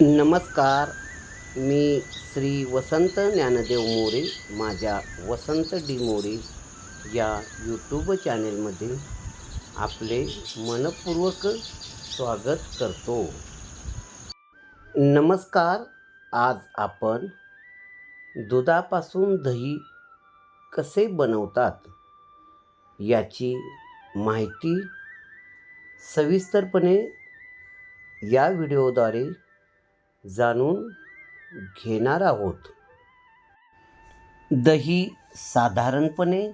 नमस्कार मी श्री वसंत ज्ञानदेव मोरे माझ्या वसंत डी मोरे या यूट्यूब चॅनेलमध्ये आपले मनपूर्वक स्वागत करतो. नमस्कार आज आपण दुधापासून दही कसे बनवतात याची माहिती सविस्तरपणे या व्हिडिओद्वारे जाणून घेणार आहोत. दही साधारणपणे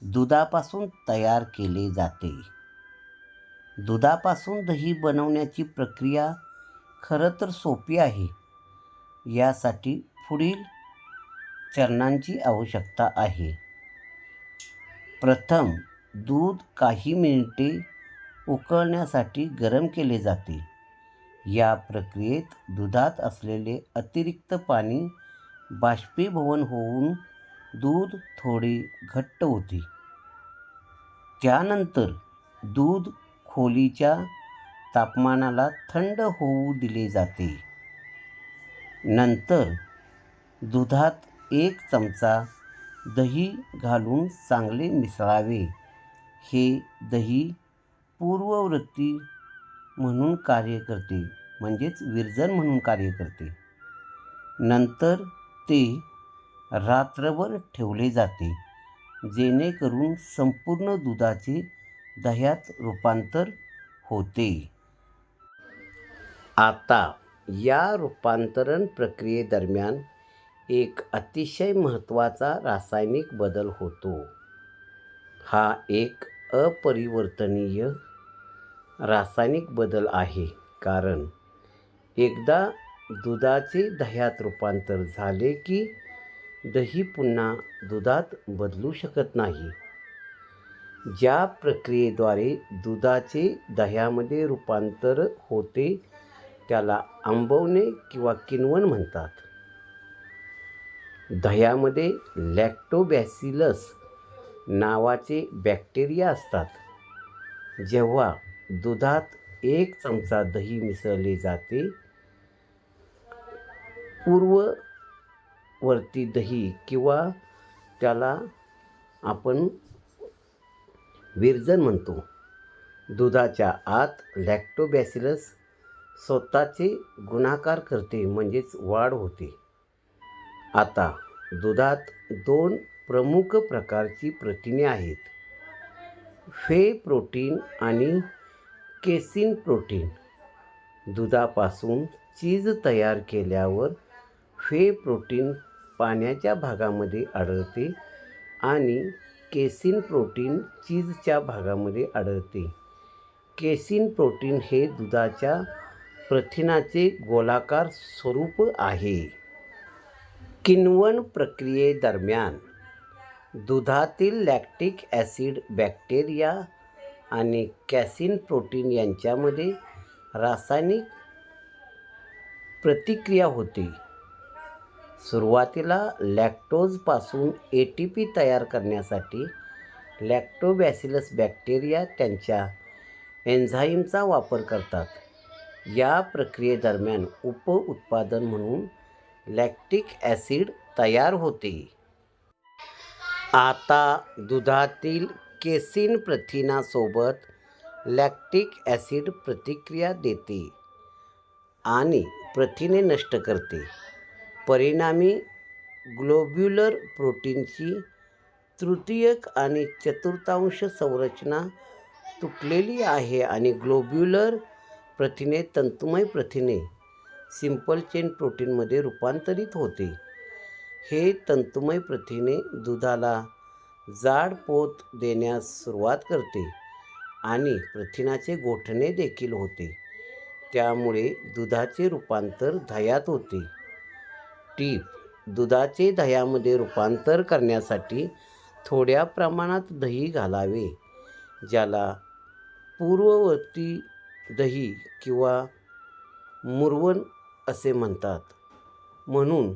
दुधापासून तयार केले जाते. दुधापासून दही बनवण्याची प्रक्रिया खरं तर सोपी आहे. यासाठी पुढील चरणांची आवश्यकता आहे. प्रथम दूध काही मिनिटे उकळण्यासाठी गरम केले जाते. या प्रक्रियेत दुधात असलेले अतिरिक्त पाणी बाष्पीभवन होऊन दूध थोडे घट्ट होते. त्यानंतर दूध खोलीच्या तापमानाला थंड होऊ दिले जाते. नंतर दुधात एक चमचा दही घालून चांगले मिसळावे. हे दही पूर्ववृत्ती म्हणून कार्य करते. म्हणजेच विरजन म्हणून कार्य करते. नंतर ते रात्रभर ठेवले जाते जेणेकरून संपूर्ण दुधाचे दह्यात रूपांतर होते. आता या रूपांतरण प्रक्रियेदरम्यान एक अतिशय महत्त्वाचा रासायनिक बदल होतो. हा एक अपरिवर्तनीय रासायनिक बदल आहे कारण एकदा दुधाचे दह्यात रूपांतर झाले की दही पुन्हा दुधात बदलू शकत नाही. ज्या प्रक्रियेद्वारे दुधाचे दह्यामध्ये रूपांतर होते त्याला आंबवणे किंवा किनवण म्हणतात. दह्यामध्ये लॅक्टोबॅसिलस नावाचे बॅक्टेरिया असतात. जेव्हा दुधात एक चमचा दही मिसळले जाते पूर्ववर्ती दही किंवा त्याला आपण विरजन म्हणतो. दुधाच्या आत लॅक्टोबॅसिलस स्वतःचे गुणाकार करते म्हणजेच वाढ होते. आता दुधात दोन प्रमुख प्रकारची प्रथिने आहेत. फे प्रोटीन आणि केसिन प्रोटीन. दुधापासून चीज तयार केल्यावर फे प्रोटीन पाण्याच्या भागामध्ये आढळते आणि केसिन प्रोटीन चीजच्या भागामध्ये आढळते. केसिन प्रोटीन हे दुधाच्या प्रथिनाचे गोलाकार स्वरूप आहे. किण्वन प्रक्रियेदरम्यान दुधातील लॅक्टिक ॲसिड बॅक्टेरिया आणि कॅसिन प्रोटीन यांच्यामध्ये रासायनिक प्रतिक्रिया होते. सुरुवातीला लॅक्टोजपासून ए टी पी तयार करण्यासाठी लॅक्टोबॅसिलस बॅक्टेरिया त्यांच्या एन्झाईमचा वापर करतात. या प्रक्रियेदरम्यान उपउत्पादन म्हणून लॅक्टिक ॲसिड तयार होते. आता दुधातील केसिन प्रथिनासोबत लॅक्टिक ॲसिड प्रतिक्रिया देते आणि प्रथिने नष्ट करते. परिणामी ग्लोब्युलर प्रोटीनची तृतीयक आणि चतुर्थांश संरचना तुटलेली आहे आणि ग्लोब्युलर प्रथिने तंतुमय प्रथिने सिंपल चेन प्रोटीनमध्ये रूपांतरित होते. हे तंतुमय प्रथिने दुधाला जाड पोत देण्यास सुरुवात करते आणि प्रथिनाचे गोठणे देखील होते. त्यामुळे दुधाचे रूपांतर दह्यात होते. टीप दुधाचे दह्यामध्ये रूपांतर करण्यासाठी थोड्या प्रमाणात दही घालावे. ज्याला पूर्ववर्ती दही किंवा मुरवण असे म्हणतात. म्हणून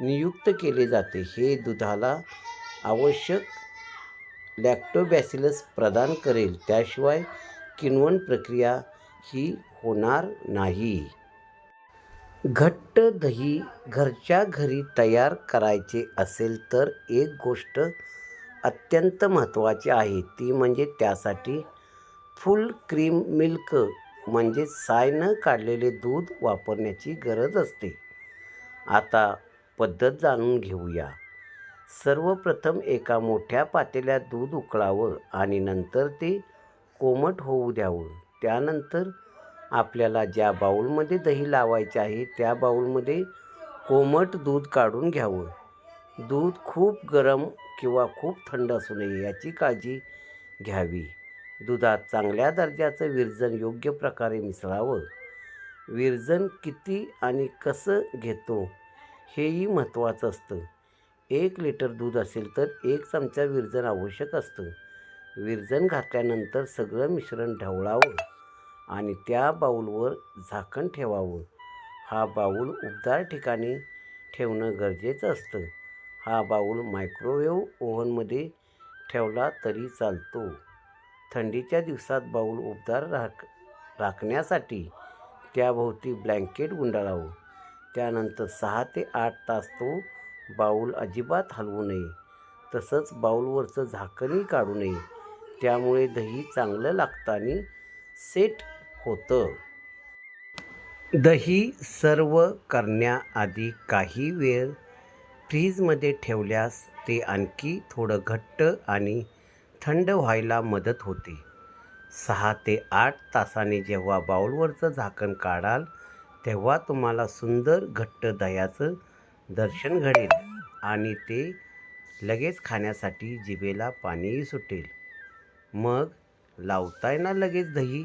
नियुक्त केले जाते. हे दुधाला आवश्यक लॅक्टोबॅसिलस प्रदान करेल. त्याशिवाय किण्वन प्रक्रिया ही होणार नाही. घट्ट दही घरच्या घरी तयार करायचे असेल तर एक गोष्ट अत्यंत महत्त्वाची आहे. ती म्हणजे त्यासाठी फुल क्रीम मिल्क म्हणजे साय न काढलेले दूध वापरण्याची गरज असते. आता पद्धत जाणून घेऊया. सर्वप्रथम एका मोठ्या पातेल्यात दूध उकळावं आणि नंतर ते कोमट होऊ द्यावं. त्यानंतर आपल्याला ज्या बाऊलमध्ये दही लावायचे आहे त्या बाऊलमध्ये कोमट दूध काढून घ्यावं. दूध खूप गरम किंवा खूप थंड असू नये याची काळजी घ्यावी. दुधात चांगल्या दर्जाचं विरजन योग्य प्रकारे मिसळावं. विरजन किती आणि कसं घेतो हेही महत्त्वाचं असतं. एक लिटर दूध असेल तर एक चमचा विरजन आवश्यक असतं. विरजन घातल्यानंतर सगळं मिश्रण ढवळावं. आणि त्या बाऊलवर झाकण ठेवावं. हा बाऊल उबदार ठिकाणी ठेवणं गरजेचं असतं. हा बाऊल मायक्रोवेव्ह ओव्हनमध्ये ठेवला तरी चालतो. थंडीच्या दिवसात बाऊल उबदार राख राखण्यासाठी त्याभोवती ब्लँकेट गुंडाळावं. त्यानंतर सहा ते आठ तास तो बाऊल अजिबात हलवू नये. तसंच बाऊलवरचं झाकणही काढू नये. त्यामुळे दही चांगलं लागतं आणि सेट होतं. दही सर्व करण्याआधी काही वेळ फ्रीजमध्ये ठेवल्यास ते आणखी थोडं घट्ट आणि थंड व्हायला मदत होते. सहा ते आठ तासाने जेव्हा बाऊलवरचं झाकण काढाल तेव्हा तुम्हाला सुंदर घट्ट दह्याचं दर्शन घडेल आणि ते लगेच खाण्यासाठी जिभेला पाणीही सुटेल. मग लावताय ना लगेच दही?